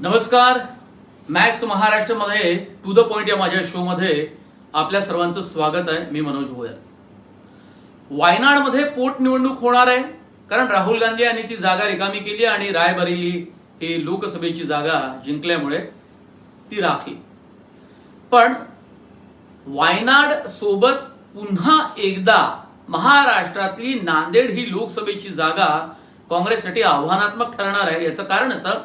नमस्कार. मॅक्स महाराष्ट्रमध्ये to the point या माझ्या शो मध्ये आपल्या सर्वांचं स्वागत आहे. मी मनोज भोयर. वायनाडमध्ये पोटनिवडणूक होणार आहे. कारण राहुल गांधी यांनी ती जागा रिकामी केली आणि रायबरेली ही लोकसभेची जागा जिंकल्यामुळे ती राखली पण वायनाड सोबत पुन्हा एकदा महाराष्ट्रातली नांदेड ही लोकसभेची जागा काँग्रेससाठी आव्हानात्मक ठरणार आहे. याचं कारण असं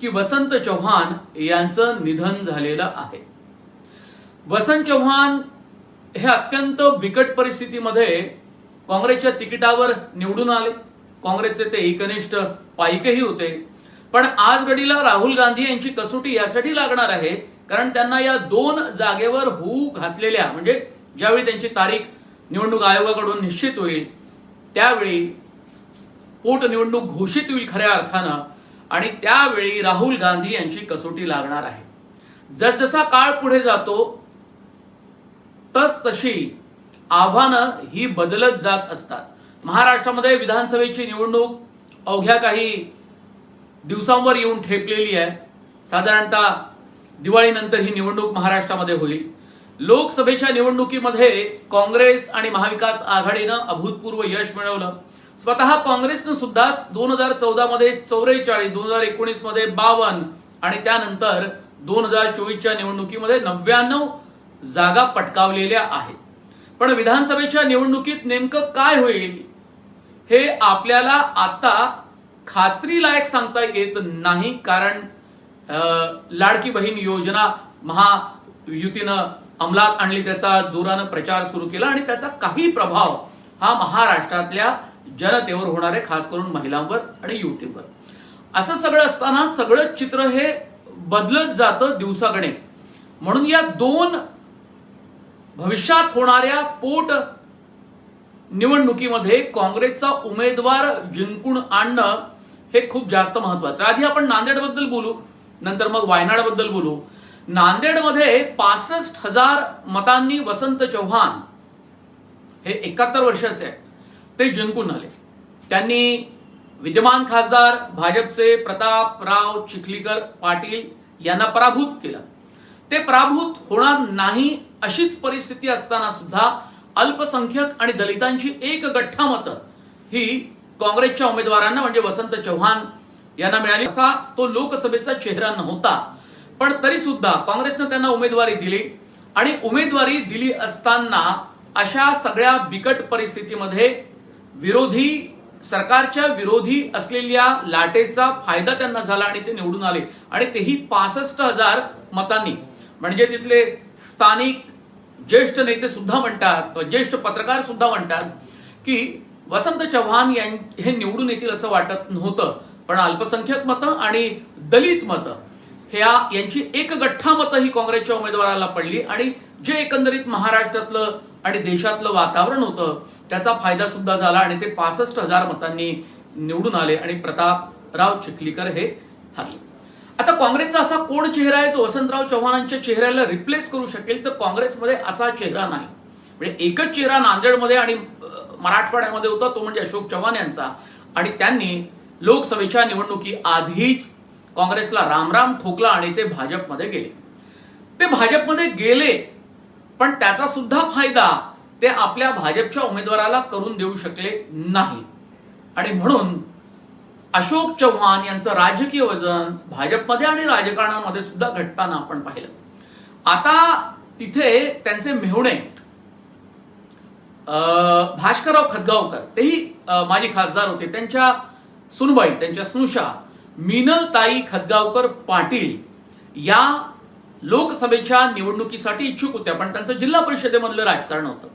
की वसंत चव्हाण यांचं निधन झालेलं आहे. वसंत चव्हाण हे अत्यंत बिकट परिस्थितीमध्ये काँग्रेसच्या तिकिटावर निवडून आले. काँग्रेसचे ते एकनिष्ठ पाईकही होते. पण आज घडीला राहुल गांधी यांची कसोटी यासाठी लागणार आहे कारण त्यांना या दोन जागेवर होऊ घातलेल्या म्हणजे ज्यावेळी त्यांची तारीख निवडणूक आयोगाकडून निश्चित होईल त्यावेळी पोटनिवडणूक घोषित होईल खऱ्या अर्थानं. आणि त्यावेळी राहुल गांधी यांची कसोटी लागणार आहे. जसजसा काळ पुढे जातो तस तशी आव्हानं ही बदलत जात असतात. महाराष्ट्रामध्ये विधानसभेची निवडणूक अवघ्या काही दिवसांवर येऊन ठेपलेली आहे. साधारणतः दिवाळीनंतर ही निवडणूक महाराष्ट्रामध्ये होईल. लोकसभेच्या निवडणुकीमध्ये काँग्रेस आणि महाविकास आघाडीनं अभूतपूर्व यश मिळवलं. स्वतः काँग्रेसनं सुद्धा दोन हजार चौदा मध्ये चौवेचाळीस दोन हजार एकोणीसमध्ये बावन्न आणि त्यानंतर दोन हजार चोवीसच्या निवडणुकीमध्ये नव्याण्णव जागा पटकावलेल्या आहेत. पण विधानसभेच्या निवडणुकीत नेमकं काय होईल हे आपल्याला आता खात्रीलायक सांगता येत नाही कारण लाडकी बहीण योजना महायुतीनं अंमलात आणली त्याचा जोरानं प्रचार सुरू केला आणि त्याचा काही प्रभाव हा महाराष्ट्रातल्या जनतेवर होणार आहे खास करून महिलांवर आणि युवतींवर. असं सगळं असताना सगळं चित्र हे बदलत जातं दिवसागणे. म्हणून या दोन भविष्यात होणाऱ्या पोट निवडणुकीमध्ये काँग्रेसचा उमेदवार जिंकून आणणं हे खूप जास्त महत्वाचं आहे. आधी आपण नांदेडबद्दल बोलू नंतर मग वायनाडबद्दल बोलू. नांदेडमध्ये पासष्ट हजार मतांनी वसंत चव्हाण हे एकाहत्तर वर्षाचे आहेत. ते जिंकून आले. त्यांनी विद्यमान खासदार भाजपचे प्रतापराव चिखलीकर पाटील यांना पराभूत केलं. ते पराभूत होणार नाही अशीच परिस्थिती असताना सुद्धा अल्पसंख्यक आणि दलितांची एक गठ्ठा मतं ही काँग्रेसच्या उमेदवारांना म्हणजे वसंत चव्हाण यांना मिळाली. असा तो लोकसभेचा चेहरा नव्हता. पण तरी सुद्धा काँग्रेसनं त्यांना उमेदवारी दिली आणि उमेदवारी दिली असताना अशा सगळ्या बिकट परिस्थितीमध्ये विरोधी सरकारच्या विरोधी असलेल्या लाटेचा फायदा त्यांना झाला आणि ते निवडून आले. आणि तेही पासष्ट हजार मतांनी. म्हणजे तिथले स्थानिक ज्येष्ठ नेते सुद्धा म्हणतात ज्येष्ठ पत्रकार सुद्धा म्हणतात की वसंत चव्हाण यां हे निवडून येतील असं वाटत नव्हतं. पण अल्पसंख्याक मतं आणि दलित मतं ह्या यांची एक गठ्ठा मतं ही काँग्रेसच्या उमेदवाराला पडली. आणि जे एकंदरीत महाराष्ट्रातलं आणि देशातलं वातावरण होतं त्याचा फायदा सुद्धा झाला आणि ते पासष्ट हजार मतांनी निवडून आले आणि प्रतापराव चिखलीकर हे हरले. आता काँग्रेसचा असा कोण चेहरा आहे जो वसंतराव चव्हाणांच्या चेहऱ्याला रिप्लेस करू शकेल? तर काँग्रेसमध्ये असा चेहरा नाही. म्हणजे एकच चेहरा नांदेडमध्ये आणि मराठवाड्यामध्ये होता तो म्हणजे अशोक चव्हाण यांचा. आणि त्यांनी लोकसभेच्या निवडणुकी आधीच काँग्रेसला रामराम ठोकला आणि ते भाजपमध्ये गेले. ते भाजपमध्ये गेले पण त्याचा सुद्धा फायदा ते आपल्या भाजपच्या उमेदवाराला करून देऊ शकले नाही. आणि म्हणून अशोक चव्हाण यांचं राजकीय वजन भाजपमध्ये आणि राजकारणामध्ये सुद्धा घटताना आपण पाहिलं. आता तिथे त्यांचे मेहुणे अं, भास्करराव खदगावकर तेही माजी खासदार होते. त्यांच्या सुनबाई त्यांच्या स्नुषा मिनलताई खदगावकर पाटील या लोकसभेच्या निवडणुकीसाठी इच्छुक होत्या. पण त्यांचं जिल्हा परिषदेमधलं राजकारण होतं.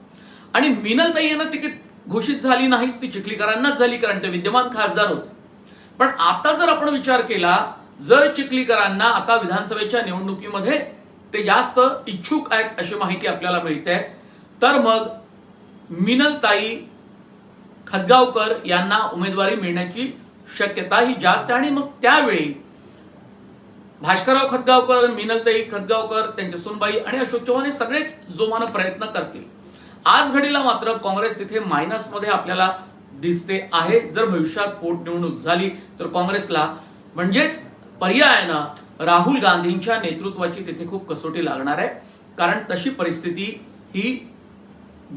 आणि मिनलताई यांना तिकीट घोषित झाली नाहीच ती चिखलीकरांनाच झाली कारण ते विद्यमान खासदार होते. पण आता जर आपण विचार केला जर चिखलीकरांना आता विधानसभेच्या निवडणुकीमध्ये ते जास्त इच्छुक आहेत अशी माहिती आपल्याला मिळते तर मग मिनलताई खदगावकर यांना उमेदवारी मिळण्याची शक्यता ही जास्त आहे. आणि मग त्यावेळी भास्करराव खदगावकर मिनलताई खदगावकर त्यांच्या सुनबाई आणि अशोक चव्हाण हे सगळेच जोमानं प्रयत्न करतील. आज घडीला मात्र काँग्रेस तिथे मायनसमध्ये आपल्याला दिसते आहे. जर भविष्यात पोटनिवडणूक झाली तर काँग्रेसला म्हणजेच पर्यायानं राहुल गांधींच्या नेतृत्वाची तिथे खूप कसोटी लागणार आहे. कारण तशी परिस्थिती ही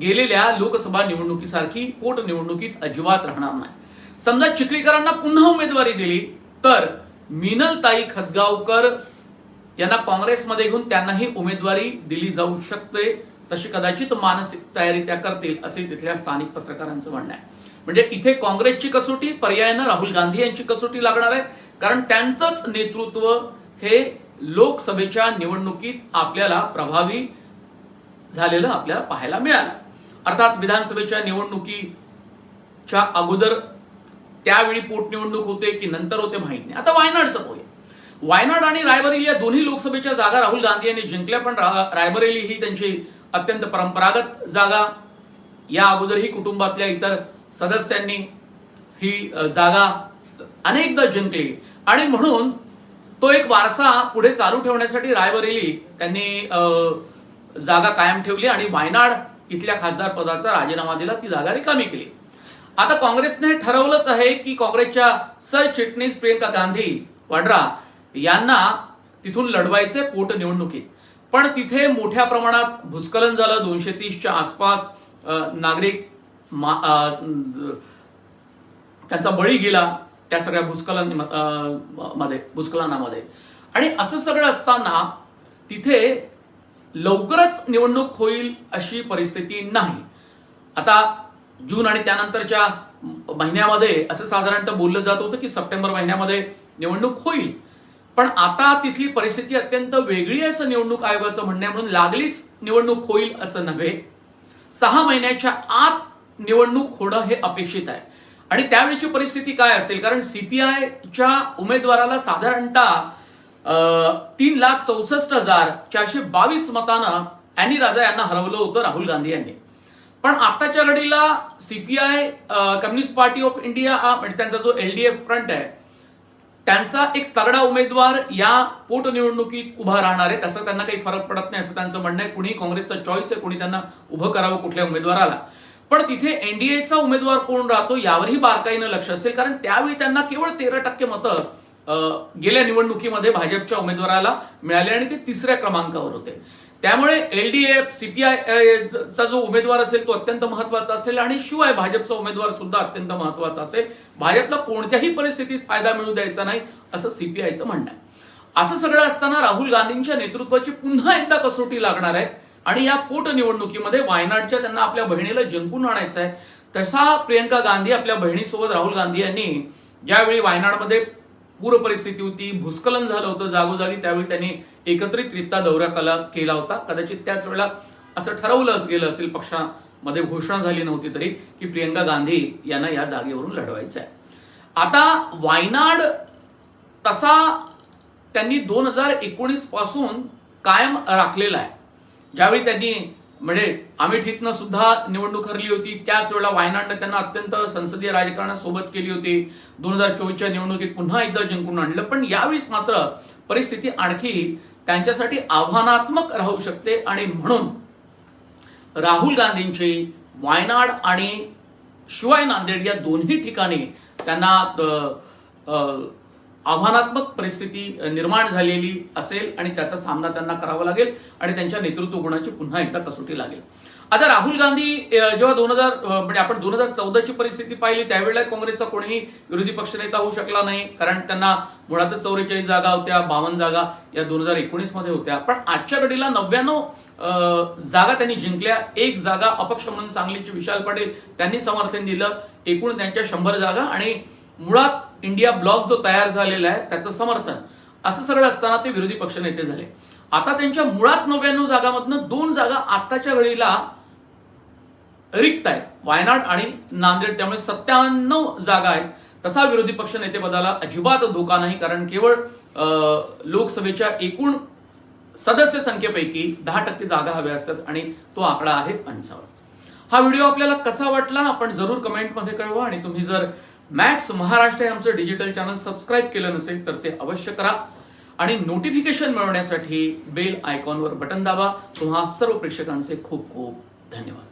गेलेल्या लोकसभा निवडणुकीसारखी पोटनिवडणुकीत अजिबात राहणार नाही. समजा चिखलीकरांना पुन्हा उमेदवारी दिली तर मिनलताई खतगावकर यांना काँग्रेसमध्ये घेऊन त्यांनाही उमेदवारी दिली जाऊ शकते. तशी कदाचित मानसिक तयारी त्या करतील असे तिथल्या स्थानिक पत्रकारांचं म्हणणं आहे. म्हणजे इथे काँग्रेसची कसोटी पर्यायानं राहुल गांधी यांची कसोटी लागणार आहे. कारण त्यांचंच नेतृत्व हे लोकसभेच्या निवडणुकीत आपल्याला प्रभावी झालेलं आपल्याला पाहायला मिळालं. अर्थात विधानसभेच्या निवडणुकीच्या अगोदर त्यावेळी पोटनिवडणूक होते की नंतर होते माहीत नाही. आता वायनाडचं पाहूया वायनाड आणि रायबरेली या दोन्ही लोकसभेच्या जागा राहुल गांधी यांनी जिंकल्या पण रायबरेली ही त्यांची अत्यंत परंपरागत जागा. या अगोदरही कुटुंबातल्या इतर सदस्यांनी ही जागा अनेकदा जिंकली. आणि म्हणून तो एक वारसा पुढे चालू ठेवण्यासाठी रायबरेली त्यांनी जागा कायम ठेवली आणि वायनाड इथल्या खासदार पदाचा राजीनामा दिला. ती जागा रिकामी केली. आता काँग्रेसने ठरवलंच आहे की काँग्रेसच्या सरचिटणीस प्रियंका गांधी वाड्रा यांना तिथून लढवायचे पोटनिवडणुकीत. पण तिथे मोठ्या प्रमाणात भूस्खलन झालं. दोनशे तीसच्या आसपास नागरिक मा- त्यांचा बळी गेला त्या सगळ्या भूस्खलनमध्ये भूस्खलनामध्ये. आणि असं सगळं असताना तिथे लवकरच निवडणूक होईल अशी परिस्थिती नाही. आता जून आणि त्यानंतरच्या महिन्यामध्ये असं साधारणतः बोललं जात होतं की सप्टेंबर महिन्यामध्ये निवडणूक होईल. पण आता तिथली परिस्थिती अत्यंत वेगळी असं निवडणूक आयोगाचं म्हणणं आहे. म्हणून लागलीच निवडणूक होईल असं नव्हे. सहा महिन्याच्या आत निवडणूक होणं हे अपेक्षित आहे. आणि त्यावेळीची परिस्थिती काय असेल? कारण सीपीआयच्या उमेदवाराला साधारणतः तीन लाख चौसष्ट हजार चारशे बावीस मतानं अॅनी राजा यांना हरवलं होतं राहुल गांधी यांनी. पण आताच्या घडीला CPI Communist Party of India म्हणजे त्यांचा जो एलडीएफ फ्रंट आहे त्यांचा एक तगडा उमेदवार या पोटनिवडणुकीत उभा राहणार आहे. तसं त्यांना काही फरक पडत नाही असं त्यांचं म्हणणं आहे. कुणी काँग्रेसचा चॉईस आहे कुणी त्यांना उभं करावं कुठल्या उमेदवाराला. पण तिथे एनडीएचा उमेदवार कोण राहतो यावरही बारकाईनं लक्ष असेल. कारण त्यावेळी त्यांना केवळ तेरा टक्के मतं गेल्या निवडणुकीमध्ये भाजपच्या उमेदवाराला मिळाले आणि ते तिसऱ्या क्रमांकावर होते. त्यामुळे एलडीएफ सीपीआय चा जो उमेदवार असेल तो अत्यंत महत्त्वाचा असेल आणि शिवाय भाजपचा उमेदवार सुद्धा अत्यंत महत्त्वाचा असेल. भाजपला कोणत्याही परिस्थितीत फायदा मिळू द्यायचा नाही असं सीपीआयचं म्हणणं आहे. असं सगळं असताना राहुल गांधींच्या नेतृत्वाची पुन्हा एकदा कसोटी लागणार आहे आणि या पोटनिवडणुकीमध्ये वायनाडच्या त्यांना आपल्या बहिणीला जिंकून आणायचं आहे. तसा प्रियंका गांधी आपल्या बहिणीसोबत राहुल गांधी यांनी ज्यावेळी वायनाडमध्ये पूर परिस्थिती होती भूस्खलन झालं होतं जागोजागी त्यावेळी त्यांनी एकत्रितरित्या दौरा कला केला होता. कदाचित त्याच वेळेला असं ठरवलं गेलं असेल पक्षामध्ये घोषणा झाली नव्हती तरी की प्रियंका गांधी यांना या जागेवरून लढवायचं आहे आता वायनाड तसा त्यांनी दोन हजार एकोणीसपासून कायम राखलेला आहे. ज्यावेळी त्यांनी म्हणजे अमेठीतनं सुद्धा निवडणूक हरली होती. त्याच वेळेला वायनाडनं त्यांना अत्यंत संसदीय राजकारणात सोबत केली होती. दोन हजार चोवीसच्या निवडणुकीत पुन्हा एकदा जिंकून आणलं. पण यावेळीच मात्र परिस्थिती आणखी त्यांच्यासाठी आव्हानात्मक राहू शकते. आणि म्हणून राहुल गांधींची वायनाड आणि शिवाय नांदेड या दोन्ही ठिकाणी त्यांना आव्हानात्मक परिस्थिती निर्माण झालेली असेल आणि त्याचा सामना त्यांना करावा लागेल आणि त्यांच्या नेतृत्व गुणाची पुन्हा एकदा कसोटी लागेल. आता राहुल गांधी जेव्हा दोन हजार म्हणजे आपण दोन हजार चौदाची परिस्थिती पाहिली त्यावेळेला काँग्रेसचा कोणीही विरोधी पक्षनेता होऊ शकला नाही. कारण त्यांना मुळातच चौवेचाळीस जागा होत्या बावन्न जागा या दोन हजार एकोणीसमध्ये होत्या. पण आजच्या घडीला नव्याण्णव जागा त्यांनी जिंकल्या. एक जागा अपक्ष म्हणून सांगलीची विशाल पाटील त्यांनी समर्थन दिलं. एकूण त्यांच्या शंभर जागा आणि मुळात इंडिया ब्लॉक जो तयार झालेला आहे त्याचं समर्थन. असं सगळं असताना ते विरोधी पक्षनेते झाले. आता त्यांच्या मुळात नव्याण्णव जागामधनं दोन जागा आताच्या घडीला रिक्त आहेत वायनाड आणि नांदेड त्यामुळे सत्त्याण्णव जागा आहेत. तसा विरोधी पक्ष नेतेपदाला अजिबात धोका नाही कारण केवळ लोकसभेच्या एकूण सदस्य संख्येपैकी दहा टक्के जागा हव्या असतात आणि तो आकडा आहे पंचावन्न. हा व्हिडिओ आपल्याला कसा वाटला आपण जरूर कमेंटमध्ये कळवा आणि तुम्ही जर मॅक्स महाराष्ट्र हे आमचं डिजिटल चॅनल सबस्क्राईब केलं नसेल तर ते अवश्य करा. आणि नोटिफिकेशन मिळवण्यासाठी बेल आयकॉनवर बटन दाबा. तुम्हा सर्व प्रेक्षकांचे खूप खूप धन्यवाद.